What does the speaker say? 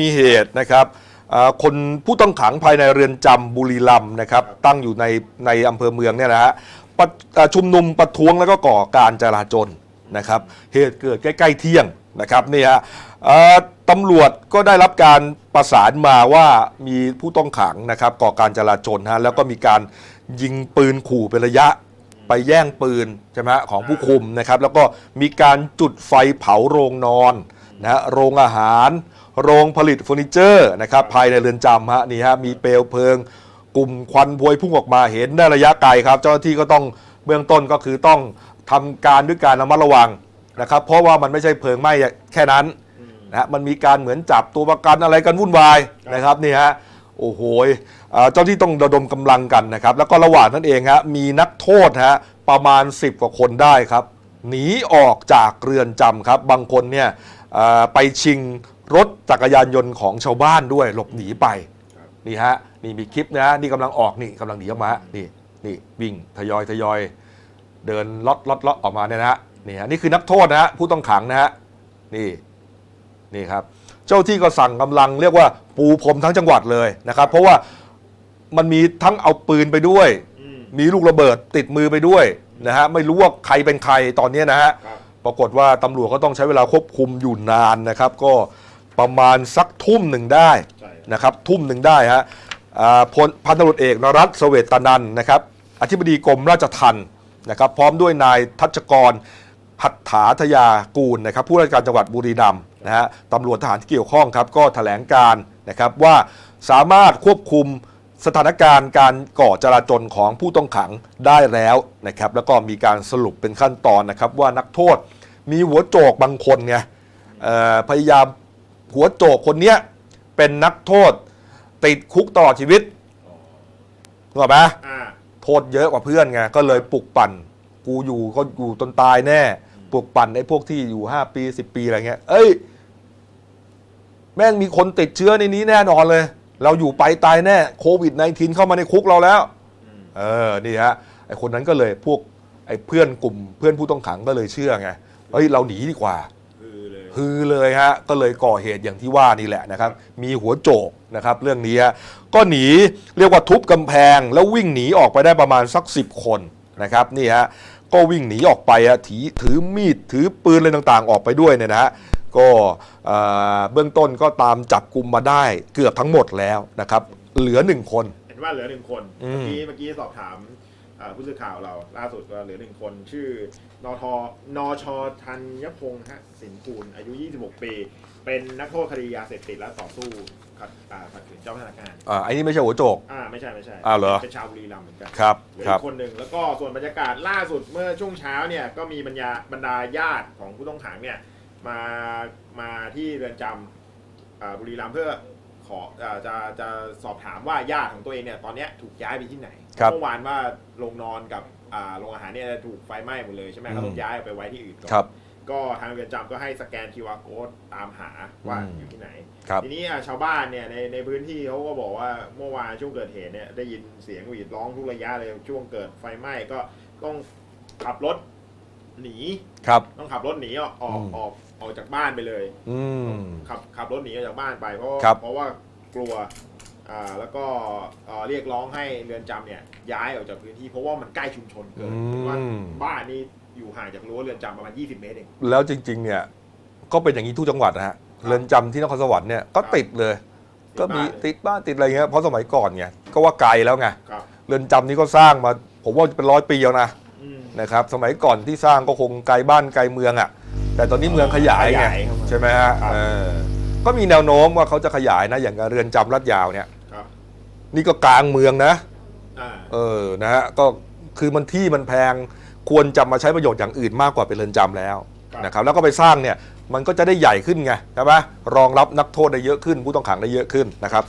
มีเหตุนะครับคนผู้ต้องขังภายในเรือนจำบุรีรัมย์นะครับ ตั้งอยู่ในในอำเภอเมืองเนี่ยนะฮะปะชุมนุมประท้วงแล้วก็ก่อการจราจรนะครับเหตุเกิดใกล้ๆเที่ยงนะครับนี่ฮะตำรวจก็ได้รับการประสานมาว่ามีผู้ต้องขังนะครับก่อการจราจรฮะแล้วก็มีการยิงปืนขู่เป็นระยะไปแย่งปืนใช่ไหมของผู้คุมนะครับ แล้วก็มีการจุดไฟเผาโรงนอน นะโรงอาหาร โรงผลิตเฟอร์นิเจอร์นะครับภายในเรือนจำฮะนี่ฮะมีเปลวเพลิง กลุ่มควันพวยพุ่งออกมาเห็นได้ระยะไกลครับ เจ้าหน้าที่ก็ต้องเบื้องต้นก็คือต้องทำการด้วยการระมัดระวังนะครับ เพราะว่ามันไม่ใช่เพลิงไหม้แค่นั้นนะฮะมันมีการเหมือนจับตัวประกันอะไรกันวุ่นวายนะครับนี่ฮะโอ้โหเจ้าที่ต้องระดมกำลังกันนะครับ แล้วก็ระหว่างนั้นเองฮะมีนักโทษฮะประมาณ 10 กว่าคนได้ครับ หนีออกจากเรือนจำครับ บางคนเนี่ย ไปชิงรถจักรยานยนต์ของชาวบ้านด้วยหลบหนีไปนี่ฮะนี่มีคลิปนะฮะนี่กำลังออกนี่กำลังหนีออกมาฮะนี่นี่วิ่งทยอยทยอยเดินล็อตล็อตล็อตออกมาเนี่ยนะฮะนี่ฮะนี่คือนักโทษนะฮะผู้ต้องขังนะฮะนี่นี่ครับ เจ้าที่ก็สั่งกำลังเรียกว่าปูพรมทั้งจังหวัดเลยนะครับ เพราะว่ามันมีทั้งเอาปืนไปด้วยอืมมีลูกระเบิดติดมือไปด้วยนะฮะไม่รู้ว่าใครเป็นใครตอนเนี้ยนะฮะครับ ปรากฏว่าตำรวจก็ต้องใช้เวลาควบคุมอยู่นานนะครับ ก็ประมาณสักทุ่มหนึ่งได้ใช่ครับนะครับ ทุ่มหนึ่งได้ฮะอ่าพลพันตำรวจเอกนรัตน์เสเวตนันท์นะครับอธิบดีกรมราชทัณฑ์นะครับ พร้อมด้วยนายทัชกรหัตถาทยากูลนะครับ ผู้ราชการจังหวัดบุรีรัมย์นะฮะตำรวจทหารที่เกี่ยวข้องครับ ก็แถลงการนะครับว่าสามารถควบคุม สถานการณ์การก่อจราจรของผู้ต้องขังได้แล้วนะครับแล้วก็มีการสรุปเป็นขั้นตอนนะครับว่านักโทษมีหัวโจกบางคนไงเอ่อพยายามหัวโจกคนเนี้ยเป็นนักโทษติดคุกตลอดชีวิตถูกไหมอ่าโทษเยอะกว่าเพื่อนไงก็เลยปลุกปั่น กูอยู่ก็อยู่จนตายแน่ปลุกปั่นไอ้พวกที่อยู่ 5 ปี 10 ปีอะไรเงี้ย เอ้ย แม่งมีคนติดเชื้อในนี้แน่นอนเลย เราอยู่ไปตายแน่โควิด -19 เข้ามาในคุกเราแล้วอืมเออนี่ฮะไอคนนั้นก็เลยพวกไอเพื่อนกลุ่มเพื่อนผู้ต้องขังก็เลยเชื่อไงเฮ้ยเราหนีดีกว่าคือเลยฮือเลยฮะก็เลยก่อเหตุอย่างที่ว่านี่แหละนะครับ มีหัวโจกนะครับ เรื่องนี้ฮะก็หนีเรียกว่าทุบกำแพง แล้ววิ่งหนีออกไปได้ประมาณสักสิบคนนะครับนี่ฮะก็วิ่งหนีออกไปฮะถือถือมีดถือปืนอะไรต่างๆ ออกไปด้วยเนี่ยนะฮะ ก็เอ่อเบื้องต้นก็ตามจับกลุ่มมาได้เกือบทั้งหมดแล้วนะครับ เหลือหนึ่งคน เห็นว่าเหลือหนึ่งคนอืเมื่มอกี้เมื่อกี้สอบถามอ่าผู้สื่อข่าวเราล่าสุดก็เหลือหนึ่งคนชื่อนทนชธัญพงศ์ฮะสินกูลอายุ 26 ปี เป็นนักโทษคดียาเสพติดและต่อสู้ขัดอ่าขัดขืนเจ้าพนักงานอ่าอันนี้ไม่ใช่หัวโจกอ่าไม่ใช่ไม่ใช่อ้าวเหรอเป็นชาวบุรีรัมย์เหมือนกันครับเหลือครัอีบกคนหนึ่งแล้วก็ส่วนบรรยากาศล่าสุดเมื่อช่วงเช้าเนี่ยก็มีบรรยาบรรดาญาติของผู้ต้องขังเนี่ย มามาที่เรือนจำอ่าบุรีรัมย์เพื่อขออ่าจะจะสอบถามว่าญาติของตัวเองเนี่ยตอนเนี้ยถูกย้ายไปที่ไหนครับ เมื่อวานว่าโรงนอนกับอ่าโรงอาหารเนี่ยถูกไฟไหม้หมดเลยใช่ไหมอืมเขาต้องย้ายไปไว้ที่อื่นก่อน ครับ ก็ทางเรือนจำก็ให้สแกน QR code ตามหาว่าอืม อยู่ที่ไหน ครับ ทีนี้อะชาวบ้านเนี่ยในในพื้นที่เขาก็บอกว่าเมื่อวานช่วงเกิดเหตุเนี่ยได้ยินเสียงหวีดร้องทุกระยะเลยช่วงเกิดไฟไหม้ก็ต้องขับรถ หนี ครับ ต้องขับรถหนีออกออกอืม ออกออกจากบ้านไปเลย อืม ขับขับรถหนีออกจากบ้านไปเพราะครับ เพราะว่ากลัวอ่าแล้วก็เอ่อเรียกร้องให้เรือนจำเนี่ยย้ายออกจากพื้นที่เพราะว่ามันใกล้ชุมชนเกินอืมว่าบ้านนี่อยู่ห่างจากรั้วเรือนจำประมาณ 20 เมตรเองแล้วจริง ๆ เนี่ย ก็เป็นอย่างนี้ทุกจังหวัดนะฮะเรือนจำที่นครสวรรค์เนี่ยก็ติดเลย ก็มีติดบ้านติดอะไรเงี้ยเพราะสมัยก่อนไงก็ว่าไกลแล้วไงครับ เรือนจำนี้ก็สร้างมา ผมว่าเป็นร้อยปีแล้วนะอืม นะครับสมัยก่อนที่สร้างก็คงไกลบ้านไกลเมืองอะ่ะ แต่ตอนนี้เมืองขยายไงขยายเข้ามาใช่ไหมฮะครับเออก็มีแนวโน้มว่าเขาจะขยายนะอย่างกับเรือนจำลาดยาวเนี่ย ครับนี่ก็กลางเมืองนะ อ่าเออ นะฮะ ก็คือมันที่มันแพง ควรจะมาใช้ประโยชน์อย่างอื่นมากกว่าเป็นเรือนจำแล้วครับนะครับ แล้วก็ไปสร้างเนี่ย มันก็จะได้ใหญ่ขึ้นไง ใช่ไหมรองรับนักโทษได้เยอะขึ้น ผู้ต้องขังได้เยอะขึ้นนะครับ